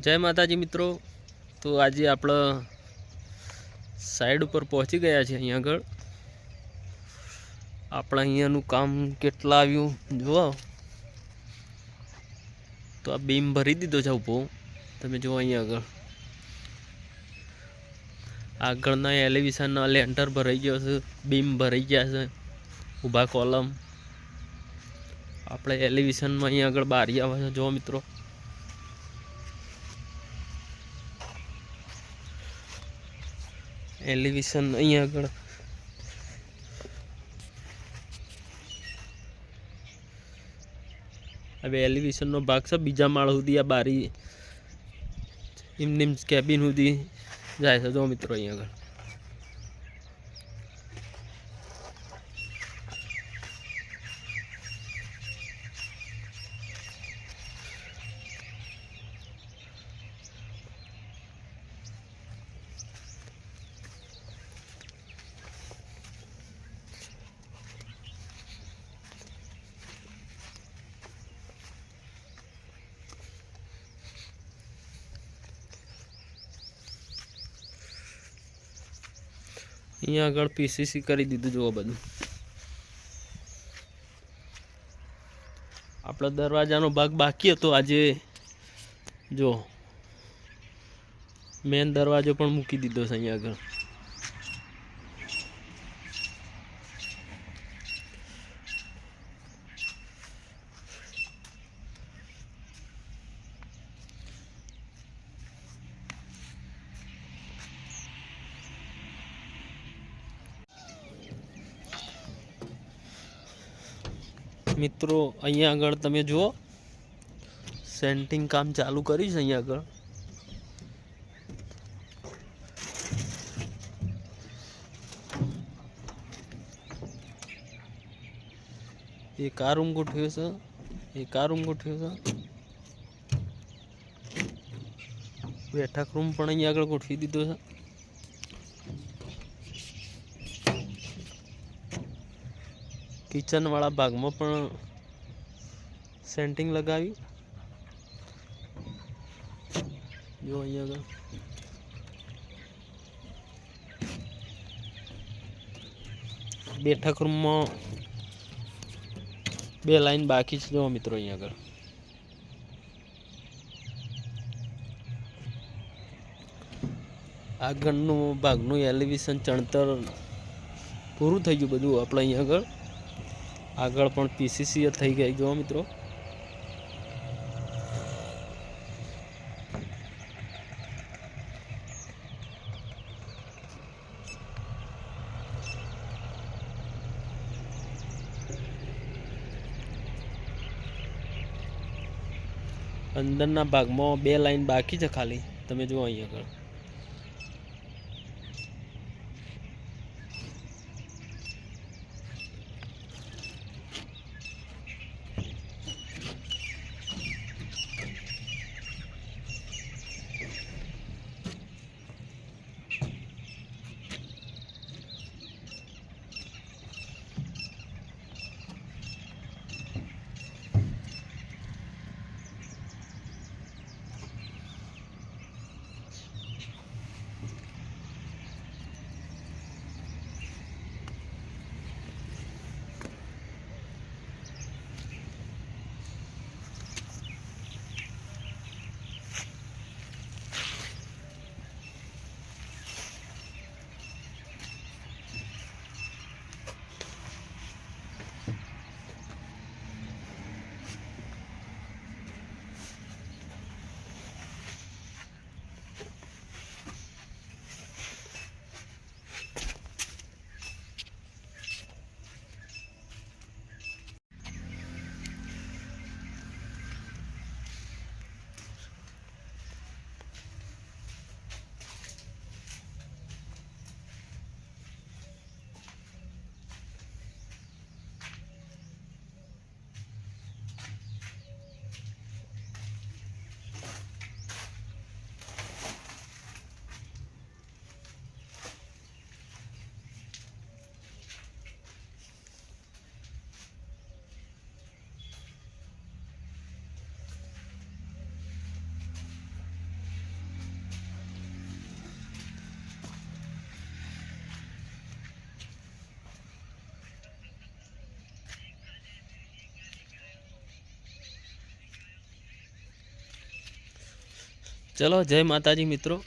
જય માતાજી મિત્રો. તો આજે આપણે સાઈડ ઉપર પહોંચી ગયા છે અહીંયા આગળ. આપણા અહીંયાનું કામ કેટલા આવ્યું? જુઓ. તો આ બીમ ભરી દીધો છે ઊભો તમે જુઓ અહીંયા આગળ. આગળના એલિવેશનના લેન્ટર ભરાઈ ગયો છે. બીમ ભરાઈ ગયા છે. ઊભા કોલમ. આપણે એલિવેશનમાં અહીંયા આગળ બારી આવે છે. જુઓ મિત્રો. એલિવેશન અહીંયા આગળ. હવે એલિવેશનનો ભાગ છે, બીજા માળ સુધી આ બારી એમની કેબિન સુધી જાય છે. જો મિત્રો અહીંયા આગળ. અહીંયા આગળ પીસીસી કરી દીધું, જુઓ બધું. આપણો દરવાજાનો ભાગ બાકી હતો આજે. જો મેન દરવાજો પણ મૂકી દીધો છે અહીંયા આગળ. મિત્રો, અહીંયા આગળ તમે જુઓ, સેન્ટિંગ કામ ચાલુ કર્યું છે અહીંયા આગળ. એક આ રૂમ ગોઠવ્યો છે એક આ રૂમ ગોઠવ્યો છે. બેઠક રૂમ પણ અહીંયા આગળ ગોઠવી દીધો છે. કિચન વાળા ભાગમાં પણ સેન્ટિંગ લગાવી. જો અહીંયા આગળ. બેઠક રૂમમાં બે લાઈન બાકી છે. જો મિત્રો અહીંયા આગળ. આગળનું ભાગનું એલિવેશન ચણતર પૂરું થઈ ગયું બધું. આપણે અહીંયા આગળ આગળ પણ પીસીસી થઈ ગઈ. જો મિત્રો. અંદરના ભાગમાં બે લાઈન બાકી છે ખાલી. તમે જુઓ અહીં આગળ. ચલો જય માતાજી મિત્રો.